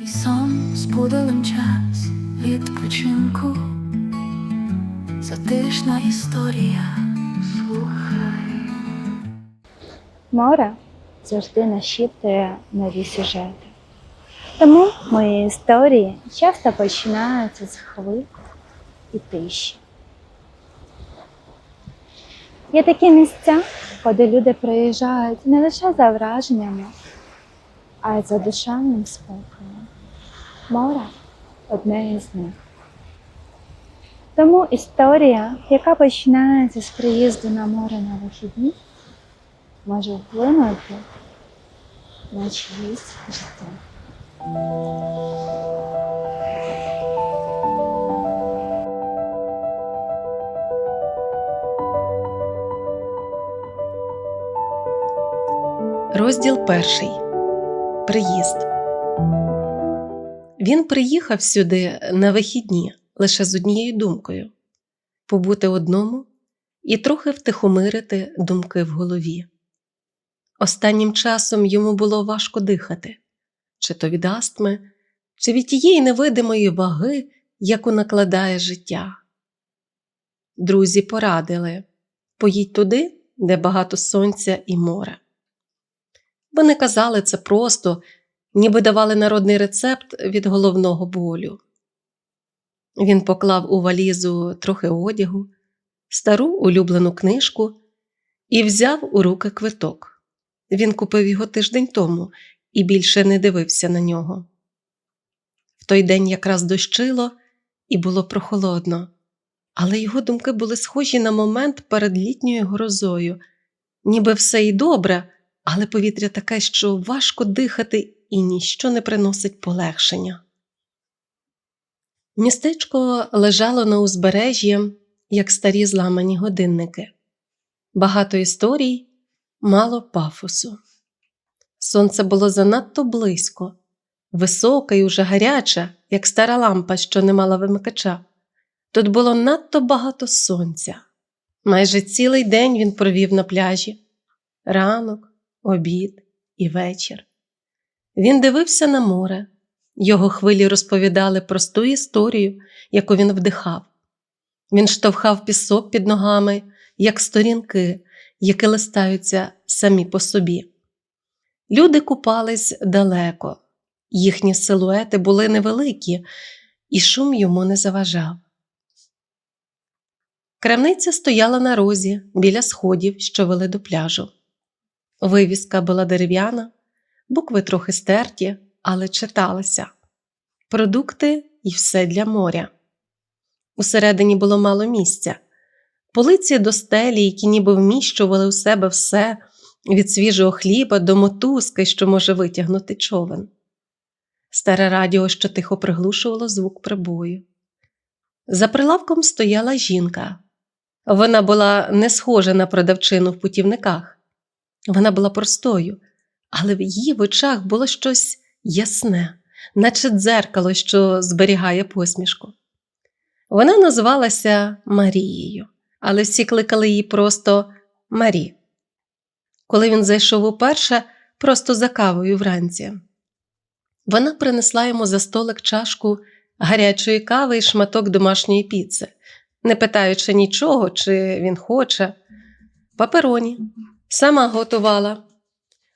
Твій сон збудилим час відпочинку, затишна історія. Слухай. Море завжди нашіптує нові сюжети. Тому мої історії часто починаються з хвиль і тиші. Є такі місця, куди люди приїжджають не лише за враженнями, а й за душевним спокоєм. Море одне із них. Тому історія, яка починається з приїзду на море на вихідні, може вплинути на чиїсь життя. Розділ перший. Приїзд. Він приїхав сюди на вихідні лише з однією думкою побути одному і трохи втихомирити думки в голові. Останнім часом йому було важко дихати, чи то від астми, чи від тієї невидимої ваги, яку накладає життя. Друзі порадили поїдь туди, де багато сонця і моря. Вони казали це просто, ніби давали народний рецепт від головного болю. Він поклав у валізу трохи одягу, стару улюблену книжку і взяв у руки квиток. Він купив його тиждень тому і більше не дивився на нього. В той день якраз дощило і було прохолодно, але його думки були схожі на момент перед літньою грозою, ніби все і добре але повітря таке, що важко дихати і ніщо не приносить полегшення. Містечко лежало на узбережжі, як старі зламані годинники, багато історій, мало пафосу. Сонце було занадто близько, високе і уже гаряче, як стара лампа, що не мала вимикача. Тут було надто багато сонця. Майже цілий день він провів на пляжі. Ранок, обід і вечір. Він дивився на море, його хвилі розповідали просту історію, яку він вдихав. Він штовхав пісок під ногами, як сторінки, які листаються самі по собі. Люди купались далеко, їхні силуети були невеликі, і шум йому не заважав. Крамниця стояла на розі біля сходів, що вели до пляжу. Вивіска була дерев'яна, букви трохи стерті, але читалися продукти і все для моря. Усередині було мало місця, полиці до стелі, які ніби вміщували у себе все від свіжого хліба до мотузки, що може витягнути човен. Старе радіо, що тихо приглушувало звук прибою. За прилавком стояла жінка. Вона була не схожа на продавчину в путівниках. Вона була простою, але в її в очах було щось ясне, наче дзеркало, що зберігає посмішку. Вона називалася Марією, але всі кликали її просто Марі. Коли він зайшов уперше, просто за кавою вранці. Вона принесла йому за столик чашку гарячої кави і шматок домашньої піци, не питаючи нічого, чи він хоче. Папероні. Сама готувала.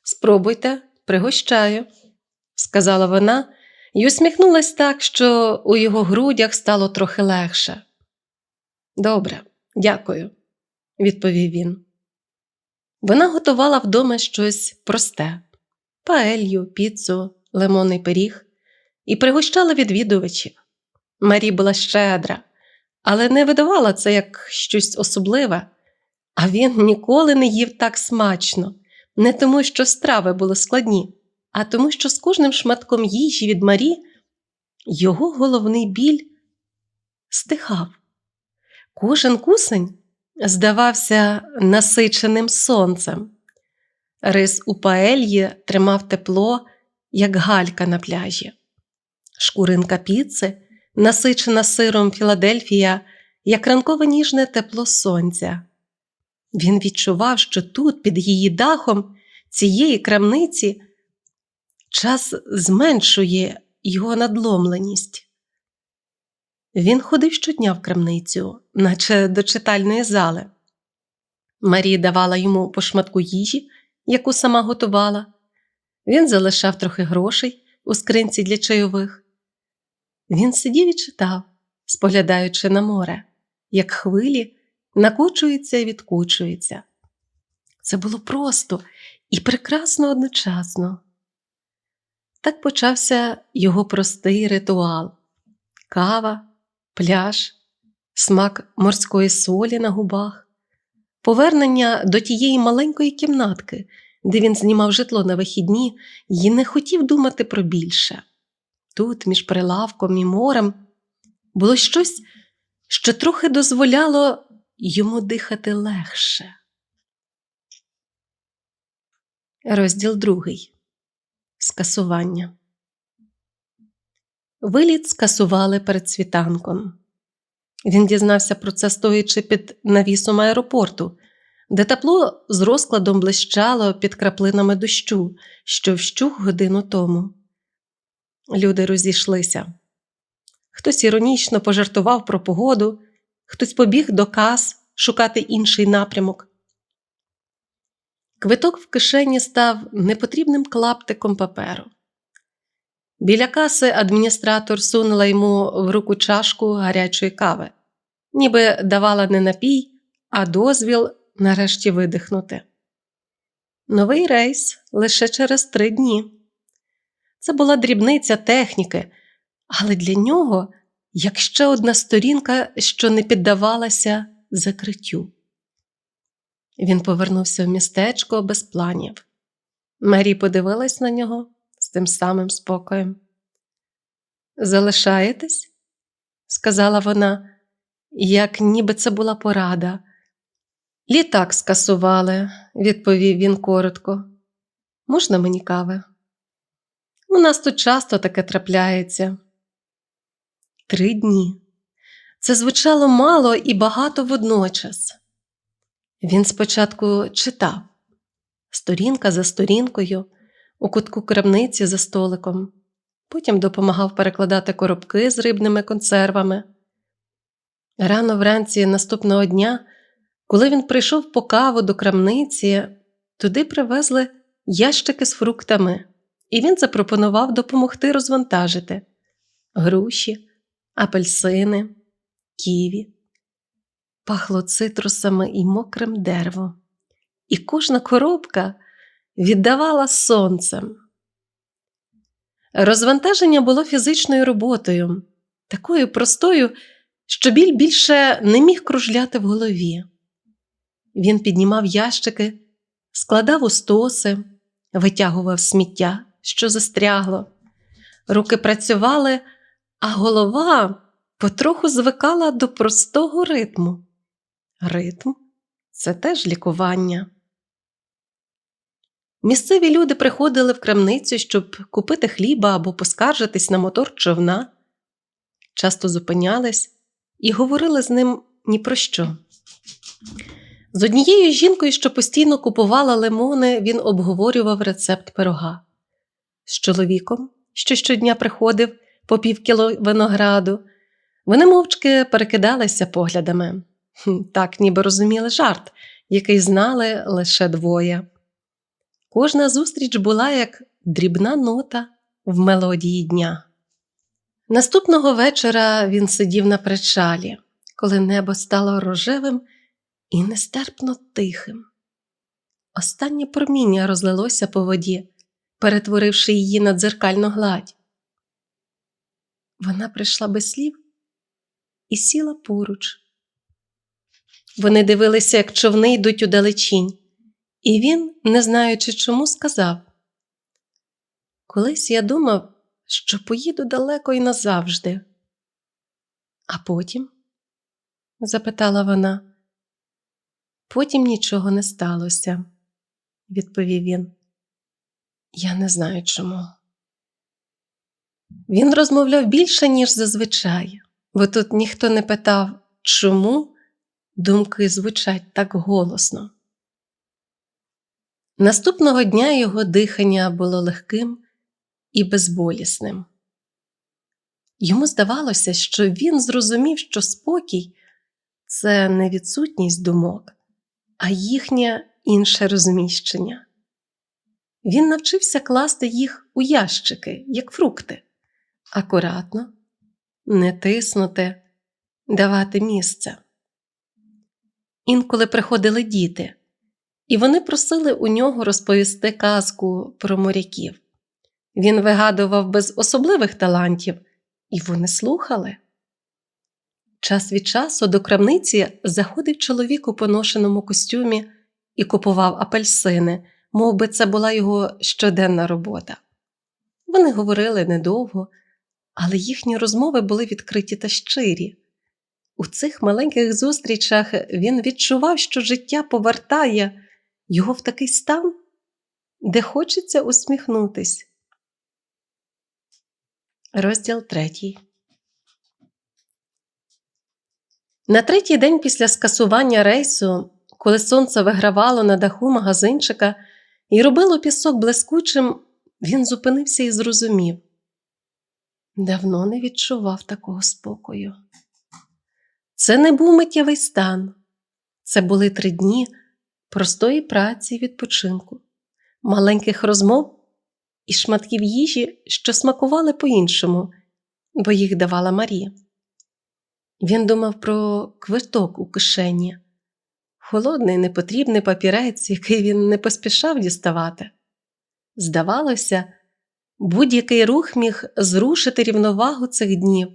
Спробуйте, пригощаю, сказала вона і усміхнулась так, що у його грудях стало трохи легше. Добре, дякую, відповів він. Вона готувала вдома щось просте паелью, піцу, лимонний пиріг і пригощала відвідувачів. Марі була щедра, але не видавала це як щось особливе. А він ніколи не їв так смачно, не тому, що страви були складні, а тому, що з кожним шматком їжі від Марі його головний біль стихав. Кожен кусень здавався насиченим сонцем. Рис у паельї тримав тепло, як галька на пляжі. Шкуринка піци, насичена сиром Філадельфія, як ранкове ніжне тепло сонця. Він відчував, що тут, під її дахом, цієї крамниці, час зменшує його надломленість. Він ходив щодня в крамницю, наче до читальної зали. Марія давала йому по шматку їжі, яку сама готувала. Він залишав трохи грошей у скринці для чайових. Він сидів і читав, споглядаючи на море, як хвилі накочуються і відкочуються. Це було просто і прекрасно одночасно. Так почався його простий ритуал: кава, пляж, смак морської солі на губах, повернення до тієї маленької кімнатки, де він знімав житло на вихідні і не хотів думати про більше. Тут, між прилавком і морем, було щось, що трохи дозволяло йому дихати легше. Розділ другий. Скасування. Виліт скасували перед світанком. Він дізнався про це, стоячи під навісом аеропорту, де тепло з розкладом блищало під краплинами дощу, що вщух годину тому. Люди розійшлися. Хтось іронічно пожартував про погоду, хтось побіг до кас шукати інший напрямок. Квиток в кишені став непотрібним клаптиком паперу. Біля каси адміністратор сунула йому в руку чашку гарячої кави, ніби давала не напій, а дозвіл нарешті видихнути. Новий рейс лише через три дні. Це була дрібниця техніки, але для нього як ще одна сторінка, що не піддавалася закриттю. Він повернувся в містечко без планів. Мері подивилась на нього з тим самим спокоєм. Залишаєтесь? сказала вона, як ніби це була порада. Літак скасували, відповів він коротко. Можна мені кави? У нас тут часто таке трапляється. Три дні. Це звучало мало і багато водночас. Він спочатку читав сторінка за сторінкою, у кутку крамниці за столиком, потім допомагав перекладати коробки з рибними консервами. Рано вранці наступного дня, коли він прийшов по каву до крамниці, туди привезли ящики з фруктами, і він запропонував допомогти розвантажити груші, апельсини, ківі пахло цитрусами і мокрим деревом, і кожна коробка віддавала сонцем. Розвантаження було фізичною роботою, такою простою, що біль більше не міг кружляти в голові. Він піднімав ящики, складав у стоси, витягував сміття, що застрягло. Руки працювали, а голова потроху звикала до простого ритму. Ритм це теж лікування. Місцеві люди приходили в крамницю, щоб купити хліба або поскаржитись на мотор човна, часто зупинялись і говорили з ним ні про що. З однією жінкою, що постійно купувала лимони, він обговорював рецепт пирога. З чоловіком, що щодня приходив по півкіло винограду, вони мовчки перекидалися поглядами. Так ніби розуміли жарт, який знали лише двоє. Кожна зустріч була як дрібна нота в мелодії дня. Наступного вечора він сидів на причалі, коли небо стало рожевим і нестерпно тихим. Останнє проміння розлилося по воді, перетворивши її на дзеркальну гладь. Вона прийшла без слів і сіла поруч. Вони дивилися, як човни йдуть у далечінь, і він, не знаючи чому, сказав: Колись я думав, що поїду далеко і назавжди. А потім? запитала вона. Потім нічого не сталося, відповів він. Я не знаю чому. Він розмовляв більше, ніж зазвичай, бо тут ніхто не питав, чому думки звучать так голосно. Наступного дня його дихання було легким і безболісним. Йому здавалося, що він зрозумів, що спокій це не відсутність думок, а їхнє інше розміщення. Він навчився класти їх у ящики, як фрукти, акуратно, не тиснути, давати місце. Інколи приходили діти, і вони просили у нього розповісти казку про моряків. Він вигадував без особливих талантів, і вони слухали. Час від часу до крамниці заходив чоловік у поношеному костюмі і купував апельсини, мов би це була його щоденна робота. Вони говорили недовго, але їхні розмови були відкриті та щирі. У цих маленьких зустрічах він відчував, що життя повертає його в такий стан, де хочеться усміхнутись. Розділ третій. На третій день після скасування рейсу, коли сонце вигравало на даху магазинчика і робило пісок блискучим, він зупинився і зрозумів. Давно не відчував такого спокою. Це не був миттєвий стан, це були три дні простої праці і відпочинку, маленьких розмов і шматків їжі, що смакували по-іншому, бо їх давала Марія. Він думав про квиток у кишені, холодний непотрібний папірець, який він не поспішав діставати. Здавалося, будь-який рух міг зрушити рівновагу цих днів,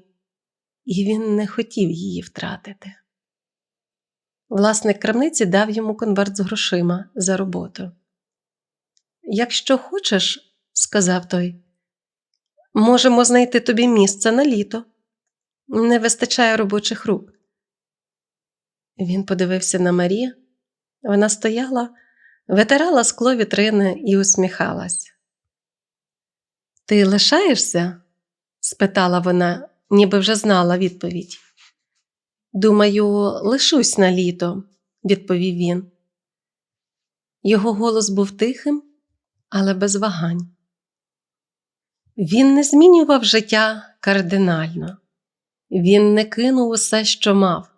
і він не хотів її втратити. Власник крамниці дав йому конверт з грошима за роботу. Якщо хочеш, сказав той, можемо знайти тобі місце на літо. Не вистачає робочих рук. Він подивився на Марі. Вона стояла, витирала скло вітрини і усміхалась. Ти лишаєшся? спитала вона, ніби вже знала відповідь. Думаю, лишусь на літо, відповів він. Його голос був тихим, але без вагань. Він не змінював життя кардинально. Він не кинув усе, що мав,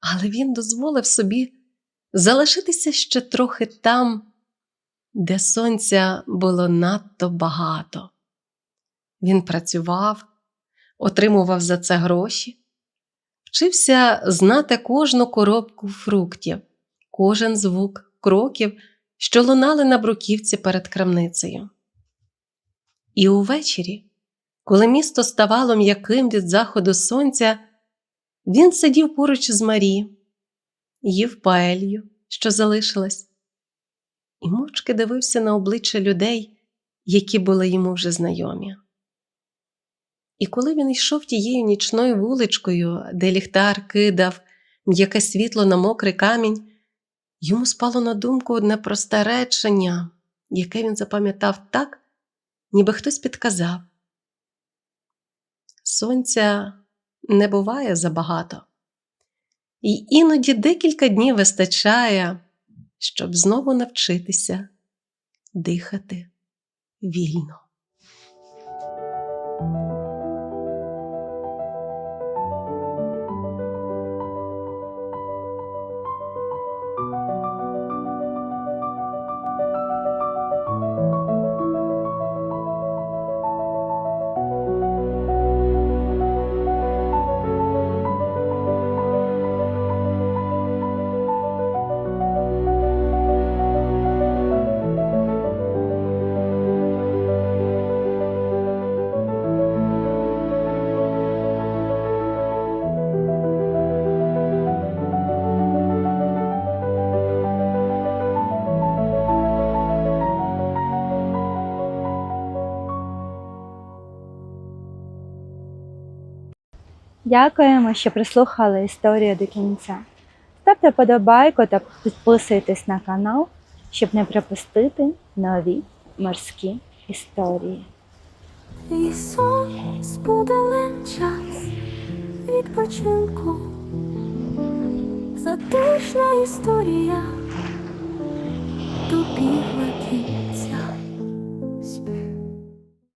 але він дозволив собі залишитися ще трохи там, де сонця було надто багато. Він працював, отримував за це гроші, вчився знати кожну коробку фруктів, кожен звук кроків, що лунали на бруківці перед крамницею. І увечері, коли місто ставало м'яким від заходу сонця, він сидів поруч з Марі, їв паелью, що залишилась, і мовчки дивився на обличчя людей, які були йому вже знайомі. І коли він йшов тією нічною вуличкою, де ліхтар кидав м'яке світло на мокрий камінь, йому спало на думку одне просте речення, яке він запам'ятав так, ніби хтось підказав. Сонця не буває забагато, і іноді декілька днів вистачає, щоб знову навчитися дихати вільно. Дякуємо, що прислухали історію до кінця. Ставте подобайку та підписуйтесь на канал, щоб не пропустити нові морські історії. І сон час відпочинку. Затишна історія добігла